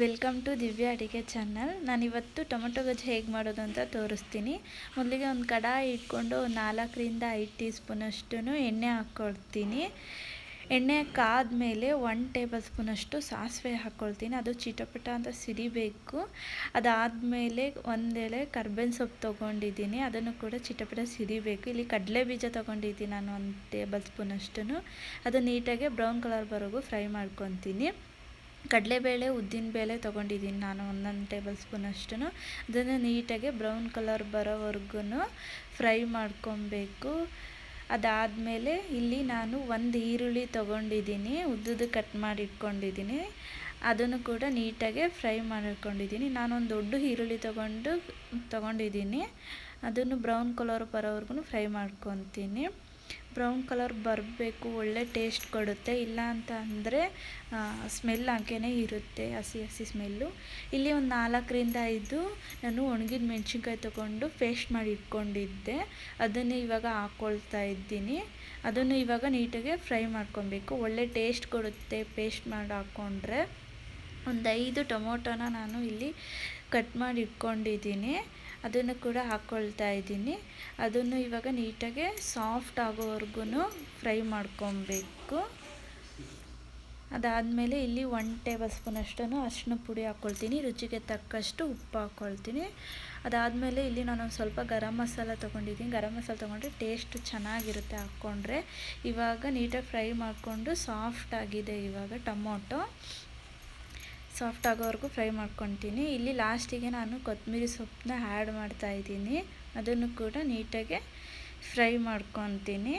Welcome to ದಿವ್ಯ ಅಡಿಗೆ channel ನಾನಿವತ್ತು ಟೊಮೊಟೊ ಗೊಜ್ಜು ಹೇಗೆ ಮಾಡೋದು ಅಂತ ತೋರಿಸ್ತೀನಿ. ಮೊದಲಿಗೆ ಒಂದು ಕಡಾಯಿ ಇಟ್ಕೊಂಡು ನಾಲ್ಕರಿಂದ ಐದು ಟೀ ಸ್ಪೂನಷ್ಟು ಎಣ್ಣೆ ಹಾಕ್ಕೊಳ್ತೀನಿ ಎಣ್ಣೆ ಕಾದ್ಮೇಲೆ ಒನ್ ಟೇಬಲ್ ಸ್ಪೂನಷ್ಟು ಸಾಸಿವೆ ಹಾಕ್ಕೊಳ್ತೀನಿ ಅದು ಚಿಟಪಟ ಅಂತ ಸಿಡಿಬೇಕು ಅದಾದಮೇಲೆ ಒಂದೆಳೆ ಕರ್ಬೇವಿನ ಸೊಪ್ಪು ತೊಗೊಂಡಿದ್ದೀನಿ. ಅದನ್ನು ಕೂಡ ಚಿಟಪಟ ಸಿಡಿಬೇಕು ಇಲ್ಲಿ ಕಡಲೆ ಬೀಜ ತೊಗೊಂಡಿದ್ದೀನಿ ನಾನು ಒಂದು ಟೇಬಲ್ ಸ್ಪೂನಷ್ಟು ಅದು ನೀಟಾಗಿ ಬ್ರೌನ್ ಕಲರ್ ಬರೋಗೂ ಫ್ರೈ ಮಾಡ್ಕೊತೀನಿ. ಕಡಲೆಬೇಳೆ ಉದ್ದಿನಬೇಳೆ ತೊಗೊಂಡಿದ್ದೀನಿ ನಾನು ಒಂದೊಂದು ಟೇಬಲ್ ಸ್ಪೂನಷ್ಟು ಅದನ್ನು ನೀಟಾಗಿ ಬ್ರೌನ್ ಕಲರ್ ಬರೋವರೆಗೂ ಫ್ರೈ ಮಾಡ್ಕೊಬೇಕು. ಅದಾದಮೇಲೆ ಇಲ್ಲಿ ನಾನು ಒಂದು ಈರುಳ್ಳಿ ತೊಗೊಂಡಿದ್ದೀನಿ ಉದ್ದದ ಕಟ್ ಮಾಡಿ ಇಟ್ಕೊಂಡಿದ್ದೀನಿ ಅದನ್ನು ಕೂಡ ನೀಟಾಗಿ ಫ್ರೈ ಮಾಡಿಕೊಂಡಿದ್ದೀನಿ ನಾನೊಂದು ದೊಡ್ಡ ಈರುಳ್ಳಿ ತೊಗೊಂಡು, ತೊಗೊಂಡಿದ್ದೀನಿ. ಅದನ್ನು ಬ್ರೌನ್ ಕಲರ್ ಬರೋವರೆಗೂ ಫ್ರೈ ಮಾಡ್ಕೊತೀನಿ. ಬ್ರೌನ್ ಕಲರ್ ಬರಬೇಕು, ಒಳ್ಳೆ ಟೇಸ್ಟ್ ಕೊಡುತ್ತೆ. ಇಲ್ಲ ಅಂತ ಅಂದರೆ ಸ್ಮೆಲ್ ಹಾಗೇ ಇರುತ್ತೆ, ಹಸಿ ಹಸಿ ಸ್ಮೆಲ್ಲು. ಇಲ್ಲಿ ಒಂದು ನಾಲ್ಕರಿಂದ ಐದು ನಾನು ಒಣಗಿದ ಮೆಣಸಿನ್ಕಾಯಿ ತೊಗೊಂಡು ಪೇಸ್ಟ್ ಮಾಡಿ ಇಟ್ಕೊಂಡಿದ್ದೆ. ಅದನ್ನು ಇವಾಗ ಹಾಕ್ಕೊಳ್ತಾ ಇದ್ದೀನಿ. ಅದನ್ನು ಇವಾಗ ನೀಟಾಗಿ ಫ್ರೈ ಮಾಡ್ಕೊಬೇಕು. ಒಳ್ಳೆ ಟೇಸ್ಟ್ ಕೊಡುತ್ತೆ ಪೇಸ್ಟ್ ಮಾಡಿ ಹಾಕ್ಕೊಂಡ್ರೆ ಒಂದು ಐದು ಟೊಮೊಟೊನ ನಾನು ಇಲ್ಲಿ ಕಟ್ ಮಾಡಿ ಇಟ್ಕೊಂಡಿದ್ದೀನಿ. ಅದನ್ನು ಕೂಡ ಹಾಕ್ಕೊಳ್ತಾ ಇದ್ದೀನಿ. ಅದನ್ನು ಇವಾಗ ನೀಟಾಗಿ ಸಾಫ್ಟ್ ಆಗೋವರೆಗೂ ಫ್ರೈ ಮಾಡ್ಕೊಬೇಕು. ಅದಾದಮೇಲೆ ಇಲ್ಲಿ ಒನ್ ಟೇಬಲ್ ಸ್ಪೂನಷ್ಟು ಅರಿಶಿನ ಪುಡಿ ಹಾಕ್ಕೊಳ್ತೀನಿ ರುಚಿಗೆ ತಕ್ಕಷ್ಟು ಉಪ್ಪು ಹಾಕ್ಕೊಳ್ತೀನಿ ಅದಾದಮೇಲೆ ಇಲ್ಲಿ ನಾನು ಸ್ವಲ್ಪ ಗರಂ ಮಸಾಲ ತೊಗೊಂಡಿದ್ದೀನಿ. ಗರಂ ಮಸಾಲ ತೊಗೊಂಡ್ರೆ ಟೇಸ್ಟ್ ಚೆನ್ನಾಗಿರುತ್ತೆ ಹಾಕ್ಕೊಂಡ್ರೆ. ಇವಾಗ ನೀಟಾಗಿ ಫ್ರೈ ಮಾಡಿಕೊಂಡು ಸಾಫ್ಟ್ ಆಗಿದೆ ಇವಾಗ ಟೊಮೊಟೊ. ಸಾಫ್ಟ್ ಆಗೋವರೆಗೂ ಫ್ರೈ ಮಾಡ್ಕೊತೀನಿ ಇಲ್ಲಿ ಲಾಸ್ಟಿಗೆ ನಾನು ಕೊತ್ತಂಬರಿ ಸೊಪ್ಪನ್ನ ಆ್ಯಡ್ ಮಾಡ್ತಾಯಿದ್ದೀನಿ ಅದನ್ನು ಕೂಡ ನೀಟಾಗಿ ಫ್ರೈ ಮಾಡ್ಕೊತೀನಿ